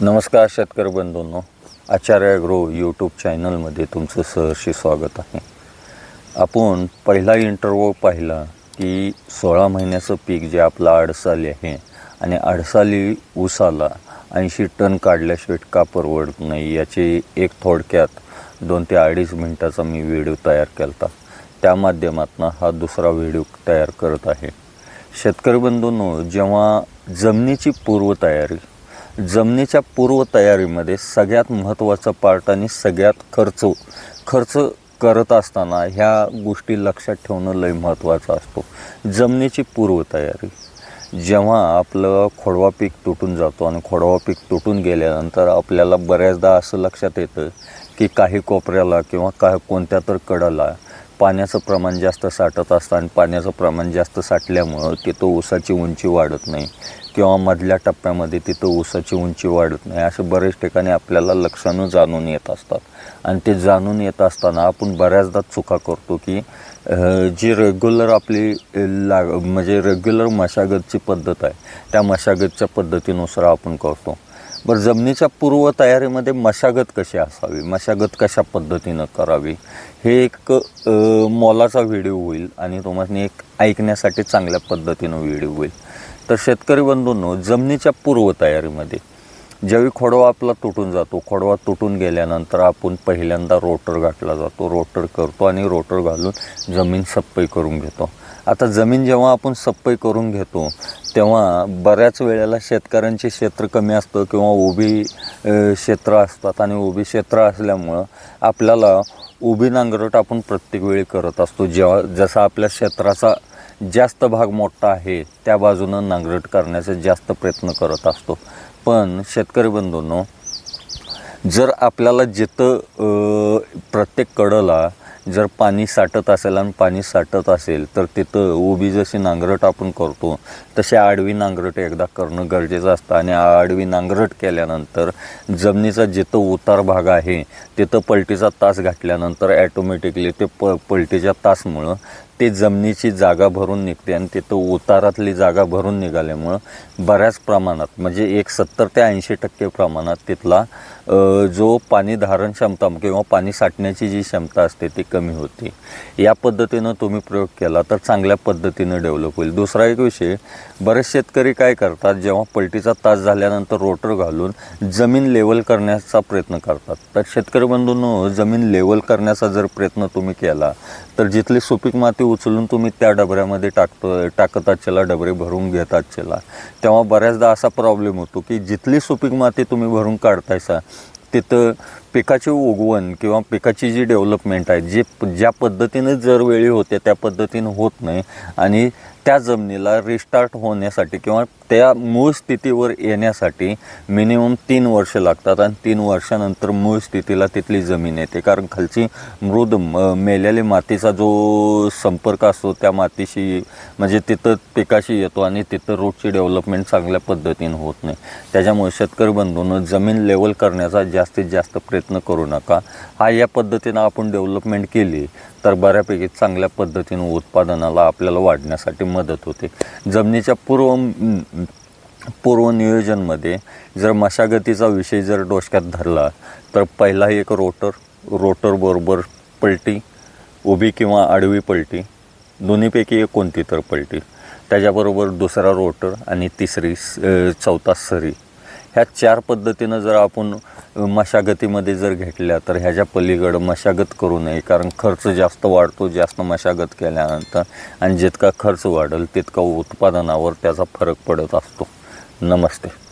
नमस्कार शेतकरी बंधूंनो. आचार्य grow YouTube चॅनलमध्ये तुमचं सहर्षी स्वागत आहे. आपण पहिला इंटरव्ह्यू पाहिला की सोळा महिन्याचं पीक जे आपलं अडसाली आहे आणि अडसाली ऊसाला ऐंशी टन काढल्याशिवाय का परवडत नाही याची एक थोडक्यात दोन ते अडीच मिनटाचा मी व्हिडिओ तयार केला होता त्या माध्यमातून हा दुसरा व्हिडिओ तयार करत आहे. शेतकरी बंधूंनो जेव्हा जमिनीची पूर्वतयारी जमिनीच्या पूर्वतयारीमध्ये सगळ्यात महत्त्वाचा पार्ट आणि सगळ्यात खर्च खर्च करत असताना ह्या गोष्टी लक्षात ठेवणं लय महत्त्वाचं असतो. जमिनीची पूर्वतयारी. जेव्हा आपलं खोडवा पीक तुटून जातो आणि खोडवा पीक तुटून गेल्यानंतर आपल्याला बऱ्याचदा असं लक्षात येतं की काही कोपऱ्याला किंवा का कोणत्या तर कडाला पाण्याचं प्रमाण जास्त साठत असतं आणि पाण्याचं प्रमाण जास्त साठल्यामुळं तिथं ऊसाची उंची वाढत नाही. किंवा मधल्या टप्प्यामध्ये तिथं ऊसाची उंची वाढत नाही. असे बरेच ठिकाणी आपल्याला लक्षणं जाणून येत असतात. आणि ते जाणून येत असताना आपण बऱ्याचदा चुका करतो की जी रेग्युलर आपली लाग म्हणजे रेग्युलर मशागतची पद्धत आहे त्या मशागतच्या पद्धतीनुसार आपण करतो. बरं जमिनीच्या पूर्वतयारीमध्ये मशागत कशी असावी? मशागत कशा पद्धतीनं करावी? हे एक मोलाचा व्हिडिओ होईल आणि तुम्हाला एक ऐकण्यासाठी चांगल्या पद्धतीनं व्हिडिओ होईल. तर शेतकरी बंधूंनो जमिनीच्या पूर्वतयारीमध्ये ज्यावेळी खोडवा आपला तुटून जातो खोडवा तुटून गेल्यानंतर आपण पहिल्यांदा रोटर घातला जातो रोटर करतो आणि रोटर घालून जमीन सप्पई करून घेतो. आता जमीन जेव्हा आपण सप्पई करून घेतो तेव्हा बऱ्याच वेळेला शेतकऱ्यांचे क्षेत्र कमी असतं किंवा उभी क्षेत्र असतात आणि उभी क्षेत्र असल्यामुळं आपल्याला उभी नांगरट आपण प्रत्येक वेळी करत असतो. जेव्हा जसा आपल्या क्षेत्राचा जास्त भाग मोठा आहे त्या बाजूनं नांगरट करण्याचा जास्त प्रयत्न करत असतो. पण शेतकरी बंधूंनो जर आपल्याला जिथं प्रत्येक कडला जर पाणी साठत असेल आणि पाणी साठत असेल तर तिथं उभी जशी नांगरट आपण करतो तशी आडवी नांगरट एकदा करणं गरजेचं असतं. आणि आडवी नांगरट केल्यानंतर जमिनीचा जिथं उतार भाग आहे तिथं पलटीचा तास घातल्यानंतर ॲटोमॅटिकली ते प पलटीच्या तासमुळं ते जमिनीची जागा भरून निघते आणि तिथं उतारातली जागा भरून निघाल्यामुळं बऱ्याच प्रमाणात म्हणजे एक सत्तर ते ऐंशी टक्के प्रमाणात तिथला जो पाणी धारण क्षमता किंवा पाणी साठण्याची जी क्षमता असते ती कमी होते. या पद्धतीनं तुम्ही प्रयोग केला तर चांगल्या पद्धतीनं डेव्हलप होईल. दुसरा एक विषय बरेच शेतकरी काय करतात जेव्हा पलटीचा तास झाल्यानंतर रोटर घालून जमीन लेवल करण्याचा प्रयत्न करतात. तर शेतकरी बंधूंनो जमीन लेवल करण्याचा जर प्रयत्न तुम्ही केला तर जिथली सुपीक माती उचलून तुम्ही त्या डबऱ्यामध्ये टाकतो टाकत चला डबरे भरून घेत चला तेव्हा बऱ्याचदा असा प्रॉब्लेम होतो की जिथली सुपीक माती तुम्ही भरून काढतायसा तिथं पिकाची उगवण किंवा पिकाची जी डेव्हलपमेंट आहे जे ज्या पद्धतीनं जर वेळी होते त्या पद्धतीनं होत नाही. आणि त्या जमिनीला रिस्टार्ट होण्यासाठी किंवा त्या मूळ स्थितीवर येण्यासाठी मिनिमम तीन वर्ष लागतात आणि तीन वर्षानंतर मूळ स्थितीला तिथली जमीन येते. कारण खालची मृद मेलेली मातीचा जो संपर्क असतो त्या मातीशी म्हणजे तिथं पिकाशी येतो आणि तिथं रोडची डेव्हलपमेंट चांगल्या पद्धतीनं होत नाही. त्याच्यामुळे शेतकरी बंधूंनो जमीन लेवल करण्याचा जास्तीत जास्त प्रयत्न करू नका. हा या पद्धतीनं आपण डेव्हलपमेंट केली. तर बऱ्यापैकी चांगल्या पद्धतीनं उत्पादनाला आपल्याला वाढण्यासाठी मदत होते. जमिनीच्या पूर्व पूर्वनियोजनमध्ये जर मशागतीचा विषय जर डोसक्यात धरला तर पहिला एक रोटर रोटरबरोबर पलटी उभी किंवा आडवी पलटी दोन्हीपैकी एक कोणती तर पलटी. त्याच्याबरोबर दुसरा रोटर आणि तिसरी स- चौथा सरी. ह्या चार पद्धतीनं जर आपण मशागतीमध्ये जर घेतल्या तर ह्याच्या पलीकडं मशागत करू नये कारण खर्च जास्त वाढतो जास्त मशागत केल्यानंतर आणि जितका खर्च वाढेल तितका उत्पादनावर त्याचा फरक पडत असतो. नमस्ते.